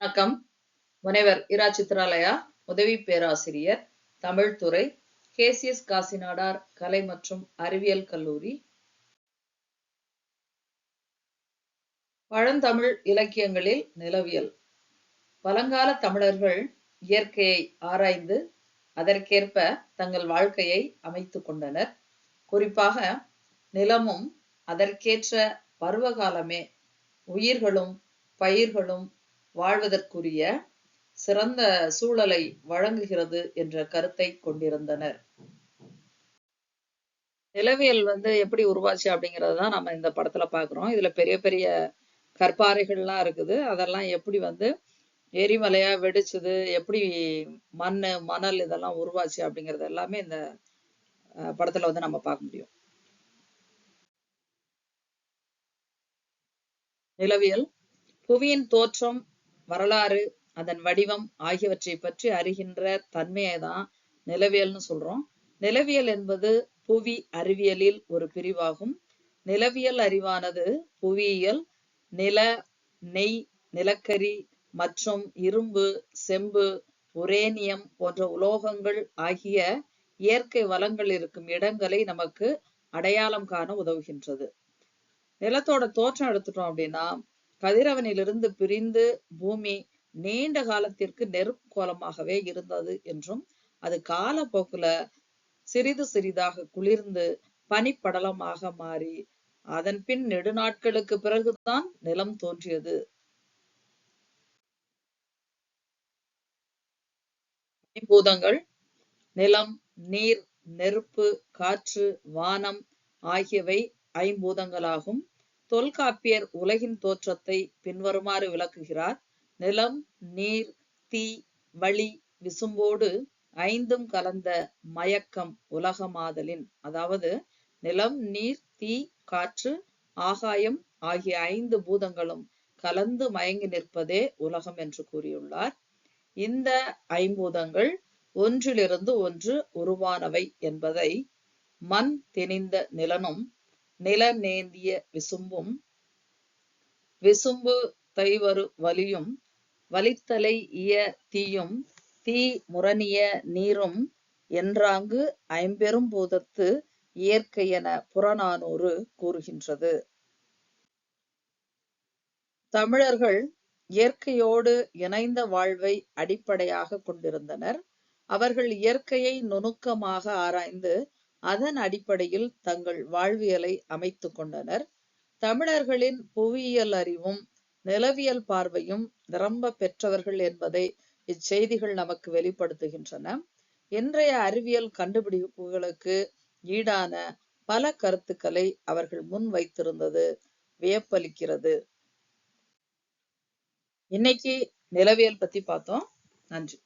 வணக்கம். முனைவர் இரா சித்ராலயா உதவி பேராசிரியர் தமிழ் துறை கேசிஎஸ் காசிநாடார் கலை மற்றும் அறிவியல் கல்லூரி. பழந்தமிழ் இலக்கியங்களில் நிலவியல். பழங்கால தமிழர்கள் இயற்கையை ஆராய்ந்து அதற்கேற்ப தங்கள் வாழ்க்கையை அமைத்துக் கொண்டனர். குறிப்பாக நிலமும் அதற்கேற்ற பருவகாலமே உயிர்களும் பயிர்களும் வாழ்வதற்குரிய சிறந்த சூழலை வழங்குகிறது என்ற கருத்தை கொண்டிருந்தனர். நிலவியல் வந்து எப்படி உருவாச்சு அப்படிங்கிறது தான் நம்ம இந்த படத்துல பாக்குறோம் இதுல பெரிய பெரிய கற்பாறைகள்லாம் இருக்குது. அதெல்லாம் எப்படி வந்து எரிமலையா வெடிச்சது எப்படி மண் மணல் இதெல்லாம் உருவாச்சு அப்படிங்கறது எல்லாமே இந்த படத்துல வந்து நம்ம பார்க்க முடியும். நிலவியல் புவியின் தோற்றம் வரலாறு அதன் வடிவம் ஆகியவற்றை பற்றி அறிகின்ற தன்மையை தான் நிலவியல்னு சொல்றோம். நிலவியல் என்பது புவி அறிவியலில் ஒரு பிரிவாகும். நிலவியல் அறிவானது புவியியல் நில நெய் நிலக்கரி மற்றும் இரும்பு செம்பு உரேனியம் போன்ற உலோகங்கள் ஆகிய இயற்கை வளங்கள் இருக்கும் இடங்களை நமக்கு அடையாளம் காண உதவுகின்றது. நிலத்தோட தோற்றம் எடுத்துட்டோம் அப்படின்னா கதிரவனிலிருந்து பிரிந்து பூமி நீண்ட காலத்திற்கு நெருப்பு கோலமாகவே இருந்தது என்றும் அது காலப்போக்குல சிறிது சிறிதாக குளிர்ந்து பனிப்படலமாக மாறி அதன் பின் நெடுநாட்களுக்கு பிறகுதான் நிலம் தோன்றியது. பூதங்கள் நிலம் நீர் நெருப்பு காற்று வானம் ஆகியவை ஐம்பூதங்களாகும். தொல்காப்பியர் உலகின் தோற்றத்தை பின்வருமாறு விளக்குகிறார். நிலம் நீர் தீ வழி விசும்போடு ஐந்தும் கலந்த மயக்கம் உலகமாதலின் அதாவது நிலம் நீர் தீ காற்று ஆகாயம் ஆகிய ஐந்து பூதங்களும் கலந்து மயங்கி நிற்பதே உலகம் என்று கூறியுள்ளார். இந்த ஐம்பூதங்கள் ஒன்றிலிருந்து ஒன்று உருவானவை என்பதை மண் திணிந்த நிலனும் நிலநேந்திய விசும்பும் விசும்பு தைவரு வலியும் வலித்தலை இய தீயும் தீ முரணிய நீரும் என்றாங்கு ஐம்பெரும் பூதத்து இயற்கை என புறநானூறு கூறுகின்றது. தமிழர்கள் இயற்கையோடு இணைந்த வாழ்வை அடிப்படையாக கொண்டிருந்தனர். அவர்கள் இயற்கையை நுணுக்கமாக ஆராய்ந்து அதன் அடிப்படையில் தங்கள் வாழ்வியலை அமைத்துக் கொண்டனர். தமிழர்களின் புவியியல் அறிவும் நிலவியல் பார்வையும் நிரம்ப பெற்றவர்கள் என்பதை இச்செய்திகள் நமக்கு வெளிப்படுத்துகின்றன. இன்றைய அறிவியல் கண்டுபிடிப்புகளுக்கு ஈடான பல கருத்துக்களை அவர்கள் முன் வைத்திருந்தது வியப்பளிக்கிறது. இன்னைக்கு நிலவியல் பத்தி பார்த்தோம். நன்றி.